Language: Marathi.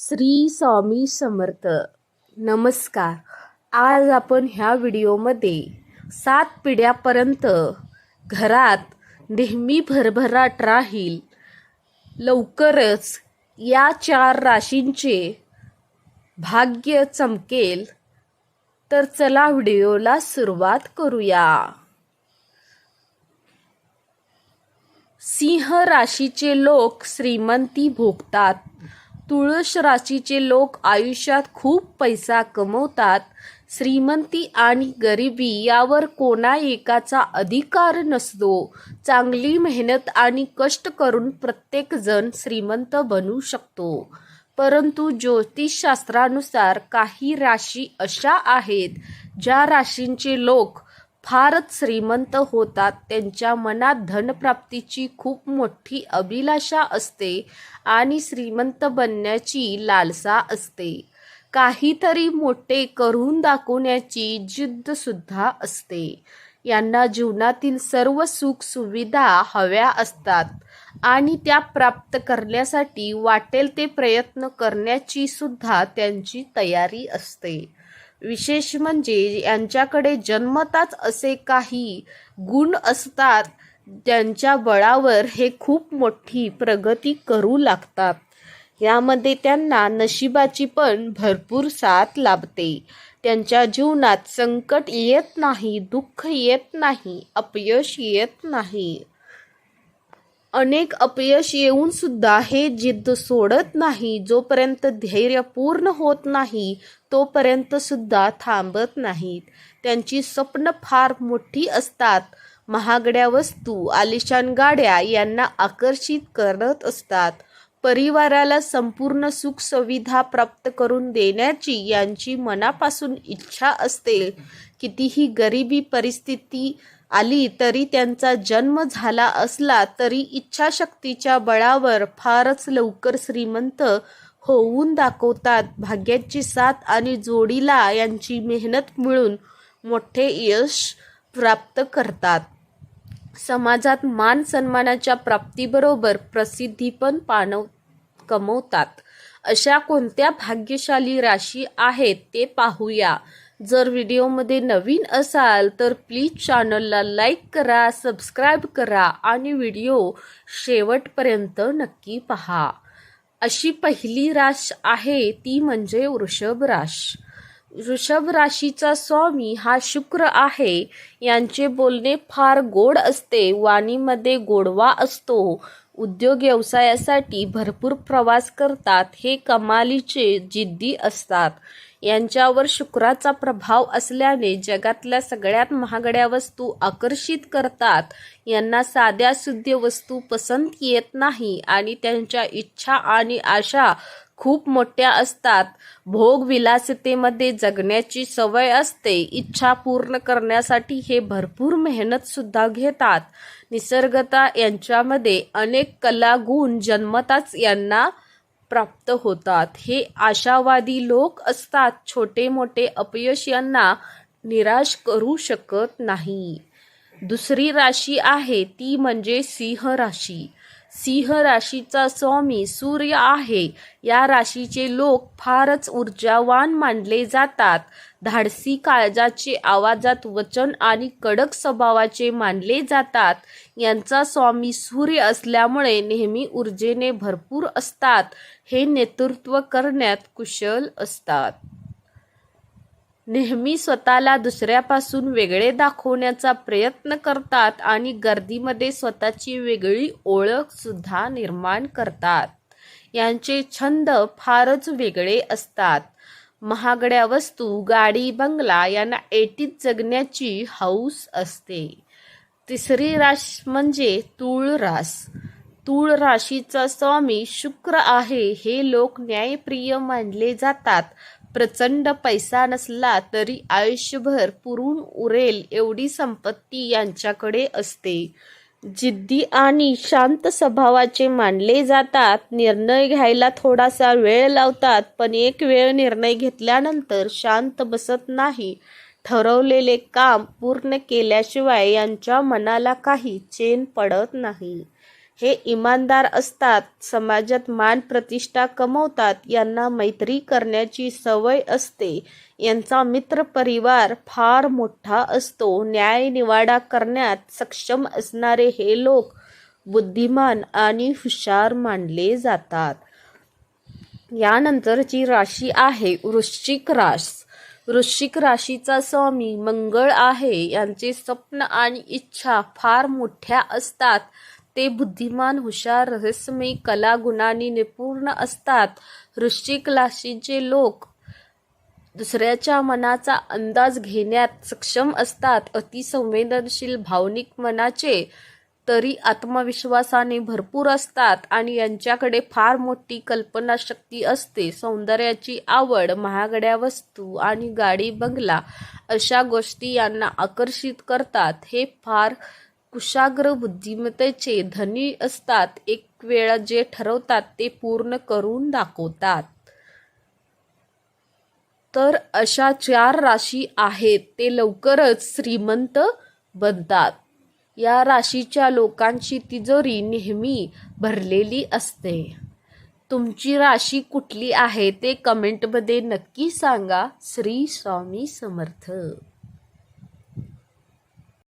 श्री स्वामी समर्थ. नमस्कार. आज आपण ह्या व्हिडिओमध्ये सात पिढ्यापर्यंत घरात नेहमी भरभराट राहील. लवकरच या चार राशींचे भाग्य चमकेल. तर चला व्हिडिओला सुरुवात करूया. सिंह राशीचे लोक श्रीमंती भोगतात. तुळस राशीचे लोक आयुष्यात खूप पैसा कमवतात. श्रीमंती आणि गरिबी यावर कोणा एकाचा अधिकार नसतो. चांगली मेहनत आणि कष्ट करून प्रत्येकजण श्रीमंत बनू शकतो. परंतु ज्योतिषशास्त्रानुसार काही राशी अशा आहेत ज्या राशींचे लोक फारच श्रीमंत होतात. त्यांच्या मनात धनप्राप्तीची खूप मोठी अभिलाषा असते आणि श्रीमंत बनण्याची लालसा असते. काहीतरी मोठे करून दाखवण्याची जिद्दसुद्धा असते. यांना जीवनातील सर्व सुख सुविधा हव्या असतात आणि त्या प्राप्त करण्यासाठी वाटेल ते प्रयत्न करण्याची सुद्धा त्यांची तयारी असते. विशेष म्हणजे यांच्याकडे जन्मताच असे काही गुण असतात त्यांच्या बळावर हे खूप मोठी प्रगती करू लागतात. यामध्ये त्यांना नशिबाची पण भरपूर साथ लाभते. त्यांच्या जीवनात संकट येत नाही दुःख येत नाही अपयश येत नाही. अनेक अपयश येऊन सुद्धा हे जिद्द सोडत नाही जोपर्यंत धैर्य पूर्ण होत नाही तोपर्यंत सुद्धा थांबत नाहीत. त्यांची स्वप्न फार मोठी असतात. महागड्या वस्तू आलिशान गाड्या यांना आकर्षित करत असतात. परिवाराला संपूर्ण सुख सुविधा प्राप्त करून देण्याची यांची मनापासून इच्छा असते. कितीही गरिबी परिस्थिती आली तरी त्यांचा जन्म झाला असला तरी इच्छाशक्तीच्या बळावर फारच लवकर श्रीमंत होऊन दाखवतात. भाग्याची साथ आणि जोडीला यांची मेहनत मिळून मोठे यश प्राप्त करतात. समाजात मान सन्मानाच्या प्राप्तीबरोबर प्रसिद्धी पण पाणव कमवतात. अशा कोणत्या भाग्यशाली राशी आहेत ते पाहूया. जर व्हिडिओमध्ये नवीन असाल तर प्लीज चॅनलला लाईक करा सबस्क्राईब करा आणि व्हिडिओ शेवटपर्यंत नक्की पहा. अशी पहिली राश आहे ती म्हणजे वृषभ राश. वृषभ राशीचा स्वामी हा शुक्र आहे. यांचे बोलणे फार गोड असते. वाणीमध्ये गोडवा असतो. उद्योग व्यवसायासाठी भरपूर प्रवास करतात. हे कमालीचे जिद्दी असतात. यांच्यावर शुक्राचा प्रभाव असल्याने जगातल्या सगळ्यात महागड्या वस्तू आकर्षित करतात. यांना साध्या शुद्ध वस्तू पसंत येत नाही आणि त्यांच्या इच्छा आणि आशा खूप मोठ्या असतात. भोगविलासतेमध्ये जगण्याची सवय असते. इच्छा पूर्ण करण्यासाठी हे भरपूर मेहनत सुद्धा घेतात. निसर्गता यांच्यामध्ये अनेक कला गुण जन्मताच यांना प्राप्त होतात. हे आशावादी लोक असतात. छोटे मोठे अपयश यांना निराश करू शकत नाही. दुसरी राशी आहे. ती म्हणजे सिंह राशी. सिंह राशीचा स्वामी सूर्य आहे. या राशीचे लोक फारच ऊर्जावान मानले जातात. धाडसी काळजाचे आवाजात वचन आणि कडक स्वभावाचे मानले जातात. यांचा स्वामी सूर्य असल्यामुळे नेहमी ऊर्जेने भरपूर असतात. हे नेतृत्व करण्यात कुशल असतात. नेहमी स्वतःला दुसऱ्यापासून वेगळे दाखवण्याचा प्रयत्न करतात आणि गर्दीमध्ये स्वतःची वेगळी ओळख सुद्धा निर्माण करतात. यांचे छंद फारच वेगळे असतात. महागड्या वस्तू गाडी बंगला यांना एटीत जगण्याची हौस असते. तिसरी राश म्हणजे तूळ रास. तूळ राशीचा स्वामी शुक्र आहे हे लोक न्यायप्रिय मानले जातात. प्रचंड पैसा नसला तरी आयुष्यभर पुरून उरेल एवढी संपत्ती यांच्याकडे असते. जिद्दी आणि शांत स्वभावाचे मानले जातात. निर्णय घ्यायला थोडासा वेळ लावतात पण एक वेळ निर्णय घेतल्यानंतर शांत बसत नाही. ठरवलेले काम पूर्ण केल्याशिवाय यांच्या मनाला काही चेन पडत नाही. हे इमानदार असतात समाजात मान प्रतिष्ठा कमवतात यांना मैत्री करण्याची सवय असते. यांचा मित्र परिवार फार मोठा असतो. न्याय निवाडा करण्यात सक्षम असणारे हे लोक बुद्धिमान आणि हुशार मानले जातात. यानंतरची राशी आहे वृश्चिक राश वृश्चिक राशीचा स्वामी मंगळ आहे. यांचे स्वप्न आणि इच्छा फार मोठ्या असतात. ते बुद्धिमान हुशार रहस्यमयी कला गुणांनी निपूर्ण असतात. वृश्चिक राशीचे लोक दुसऱ्याच्या मनाचा अंदाज घेण्यात सक्षम असतात. अतिसंवेदनशील भावनिक मनाचे तरी आत्मविश्वासाने भरपूर असतात आणि यांच्याकडे फार मोठी कल्पनाशक्ती असते. सौंदर्याची आवड महागड्या वस्तू आणि गाडी बंगला अशा गोष्टी यांना आकर्षित करतात. हे फार कुशाग्र बुद्धिमत्तेचे धनी असतात. एक वेळा जे ठरवतात ते पूर्ण करून दाखवतात. तर अशा चार राशी आहेत. ते लवकरच श्रीमंत बनतात. या राशीच्या लोकांची तिजोरी नेहमी भरलेली असते. तुमची राशी कुठली आहे ते कमेंटमध्ये नक्की सांगा. श्री स्वामी समर्थ.